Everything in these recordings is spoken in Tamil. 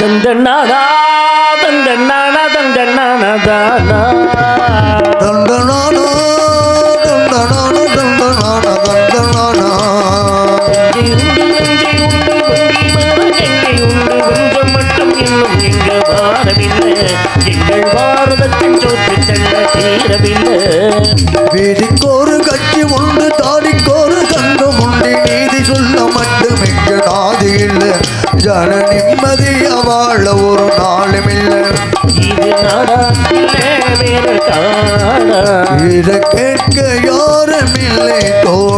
దండన్నాడా దండన్నాడా దండన్నాడా தீரவில்லை எங்கள் பாரதத்தின் சொத்து செல்ல தீரவில்லை வீதிக்கோரு கட்சி உண்டு தாடிக்கோரு தங்கம் உண்டு. நீதி சொல்ல மட்டும் இங்க நாதி இல்லை. ஜன நிம்மதிய வாழ ஒரு நாளும் இல்லை. இது நாடாத்திலே இதை கேட்க யாரும் இல்லை. தோல்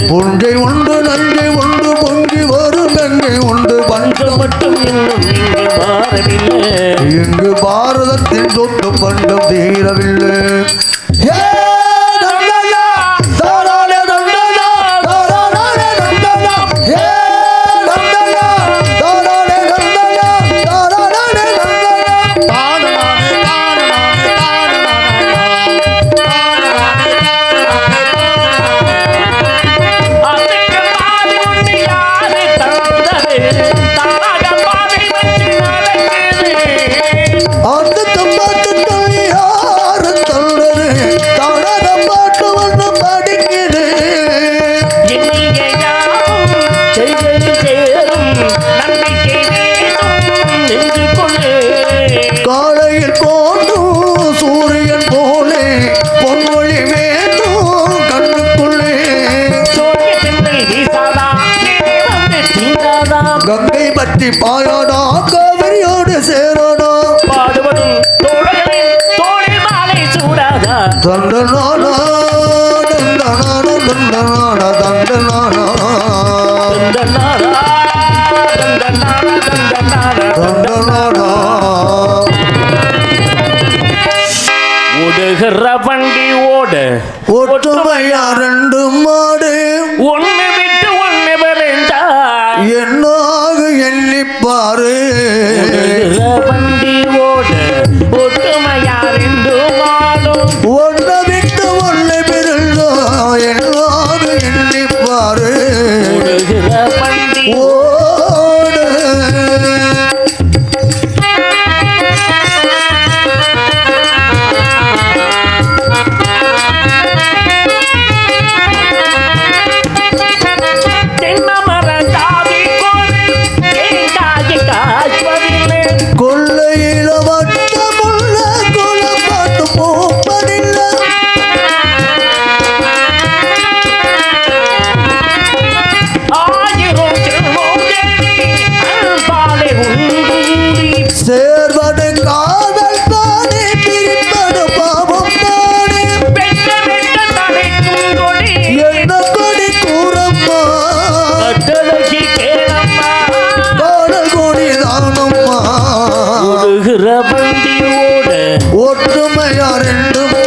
புஞ்சை உண்டு நஞ்சை உண்டு பொங்கி வரும் நஞ்சை உண்டு. பஞ்சம் மட்டும் இன்னும் இங்கு மாறவில்லை இங்கு பண்டம் தீரவில்லை. ஆயாடா காவிரியோடு சேரானா பாடுபடும் தோழனின் தோழி மாலை சூடாதா? தண்டனானா தண்டனானா தண்டனானா தண்டனானா Oi! ஒற்றுமையார் என்றும்